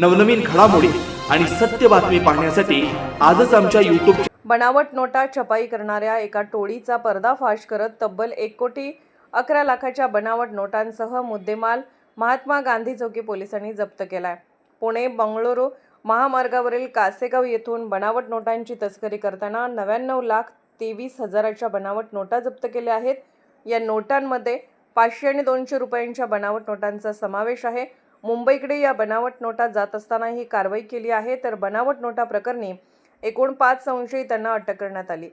नवनवीन घडामोडी आणि सत्य बातमी पाहण्यासाठी आजच आमच्या युट्यूब बनावट नोटा छपाई करणाऱ्या एका टोळीचा पर्दाफाश करत तब्बल एक कोटी अकरा लाखाच्या बनावट नोटांसह मुद्देमाल महात्मा गांधी चौकी पोलिसांनी जप्त केलाय. पुणे बंगळुरू महामार्गावरील कासेगाव येथून बनावट नोटांची तस्करी करताना नव्याण्णव लाख तेवीस हजाराच्या बनावट नोटा जप्त केल्या आहेत. या नोटांमध्ये पाचशे आणि दोनशे रुपयांच्या बनावट नोटांचा समावेश आहे. मुंबईकडे या बनावट नोटा जात असताना ही कारवाई केली आहे तर बनावट नोटा प्रकरणी एकूण पाच संशयितांना अटक करण्यात आली.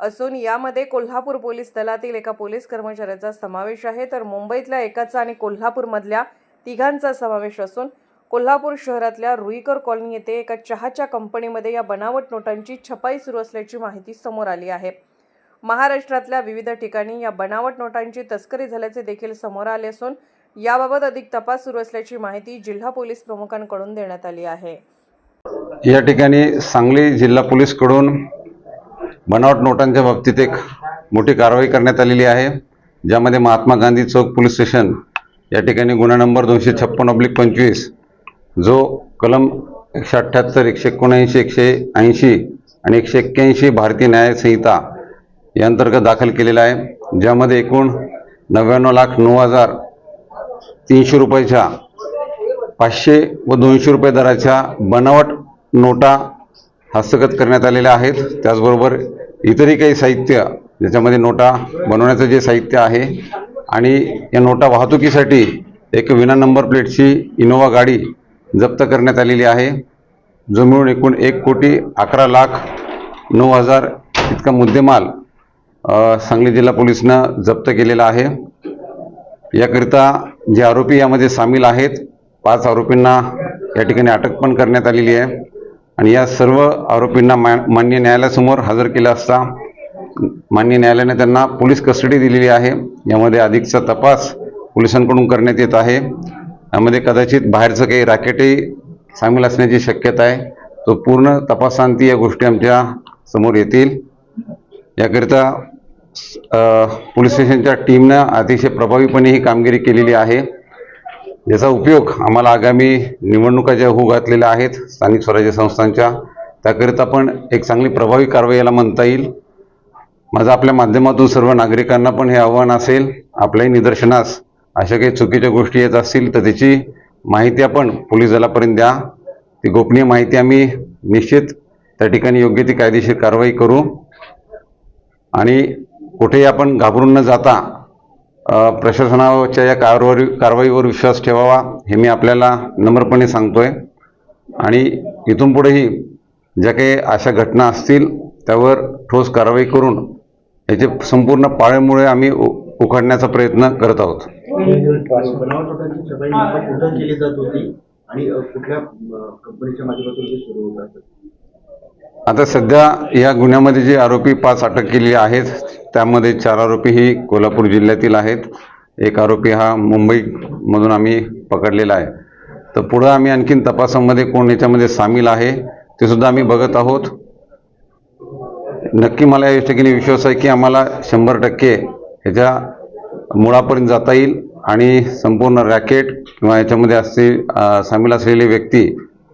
असून यामध्ये कोल्हापूर पोलीस दलातील एका पोलीस कर्मचाऱ्याचा समावेश आहे तर मुंबईतल्या एकाचा आणि कोल्हापूरमधल्या तिघांचा समावेश असून कोल्हापूर शहरातल्या रुईकर कॉलनी येथे एका चहाच्या कंपनीमध्ये या बनावट नोटांची छपाई सुरू असल्याची माहिती समोर आली आहे. महाराष्ट्रातल्या विविध ठिकाणी या बनावट नोटांची तस्करी झाल्याचे देखील समोर आले असून याबाबत अधिक तपास सुरू असल्याची माहिती जिल्हा पोलीस प्रमुखांकडून देण्यात आली आहे. या ठिकाणी सांगली जिल्हा पोलीसकडून बनावट नोटांच्या बाबतीत एक मोठी कारवाई करण्यात आलेली आहे ज्यामध्ये महात्मा गांधी चौक पोलीस स्टेशन या ठिकाणी गुन्हा नंबर दोनशे छप्पन अब्लिक पंचवीस जो कलम एकशे अठ्ठ्याहत्तर एकशे एकोणऐंशी एकशे ऐंशी आणि एकशे एक्क्याऐंशी भारतीय न्याय संहिता या अंतर्गत दाखल केलेला आहे ज्यामध्ये एकूण नव्याण्णव लाख नऊ हजार तीनशे रुपयाच्या पाचशे व दोनशे रुपये दराच्या बनावट नोटा हस्तगत करण्यात आलेल्या आहेत. त्याचबरोबर इतरही काही साहित्य ज्याच्यामध्ये नोटा बनवण्याचं जे साहित्य आहे आणि या नोटा वाहतुकीसाठी एक विना नंबर प्लेटची इनोवा गाडी जप्त करण्यात आलेली आहे. जो मिळून एकूण एक कोटी अकरा लाख नऊ हजार इतका मुद्देमाल सांगली जिल्हा पोलिसनं जप्त केलेला आहे. याकरिता जे आरोपी यामध्ये सामील आहेत पाच आरोपींना या ठिकाणी अटक पण करण्यात आलेली आहे. आणि या सर्व आरोपींना मा मान्य न्यायालयासमोर हजर केलं असता मान्य न्यायालयाने त्यांना पोलीस कस्टडी दिलेली आहे. यामध्ये अधिकचा तपास पोलिसांकडून करण्यात येत आहे. यामध्ये कदाचित बाहेरचं काही रॅकेटही सामील असण्याची शक्यता आहे. तो पूर्ण तपासांती या गोष्टी आमच्यासमोर येतील. याकरिता पोलीस स्टेशनच्या टीमनं अतिशय प्रभावीपणे ही कामगिरी केलेली आहे. ज्याचा उपयोग आम्हाला आगामी निवडणुका ज्या होऊ घातलेल्या आहेत स्थानिक स्वराज्य संस्थांच्या त्याकरिता पण एक चांगली प्रभावी कारवाई याला म्हणता येईल. माझं आपल्या माध्यमातून सर्व नागरिकांना पण हे आव्हान असेल आपल्याही निदर्शनास अशा काही चुकीच्या गोष्टी येत असतील तर त्याची माहिती आपण पोलीस दलापर्यंत द्या. ती गोपनीय माहिती आम्ही निश्चित त्या ठिकाणी योग्य ती कायदेशीर कारवाई करू. आणि कुठेही आपण घाबरून न जाता प्रशासनाच्या या कारवाई कारवाईवर विश्वास ठेवावा हे मी आपल्याला नम्रपणे सांगतोय. आणि इथून पुढेही ज्या काही अशा घटना असतील त्यावर ठोस कारवाई करून याचे संपूर्ण पाळेमुळे आम्ही उ उखडण्याचा प्रयत्न करत आहोत. आणि कुठल्या कंपनीच्या माध्यमातून सुरू होत असत? आता सध्या या गुन्ह्यामध्ये जे आरोपी पाच अटक केलेले आहेत त्यामध्ये चार आरोपी ही कोल्हापूर जिल्ह्यातील आहेत. एक आरोपी हा मुंबईमधून आम्ही पकडलेला आहे. तर पुढं आम्ही आणखीन तपासामध्ये कोण याच्यामध्ये सामील आहे ते सुद्धा आम्ही बघत आहोत. नक्की मला या ठिकाणी विश्वास आहे की आम्हाला शंभर टक्के ह्याच्या मुळापर्यंत जाता येईल आणि संपूर्ण रॅकेट किंवा याच्यामध्ये असते सामील असलेले व्यक्ती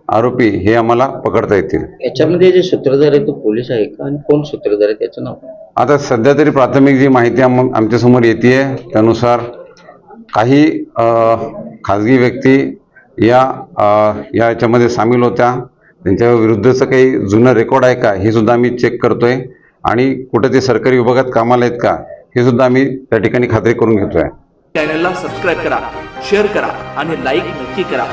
आरोपी हे आम्हाला पकडता येतील. याच्यामध्ये जे सूत्रधार आहे तो पोलीस आहे का? आणि कोण सूत्रधार आहे? त्याचं नाव काय? आता सध्या तरी प्राथमिक जी माहिती आम आमच्यासमोर येते त्यानुसार काही अ, खाजगी व्यक्ती या अ, या याच्यामध्ये सामील होत्या. त्यांच्या विरुद्धचं काही जुनं रेकॉर्ड आहे का हे सुद्धा आम्ही चेक करतोय. आणि कुठं ते सरकारी विभागात कामाला आहेत का हे सुद्धा आम्ही त्या ठिकाणी खात्री करून घेतोय. चॅनलला सबस्क्राईब करा शेअर करा आणि लाईक नक्की करा.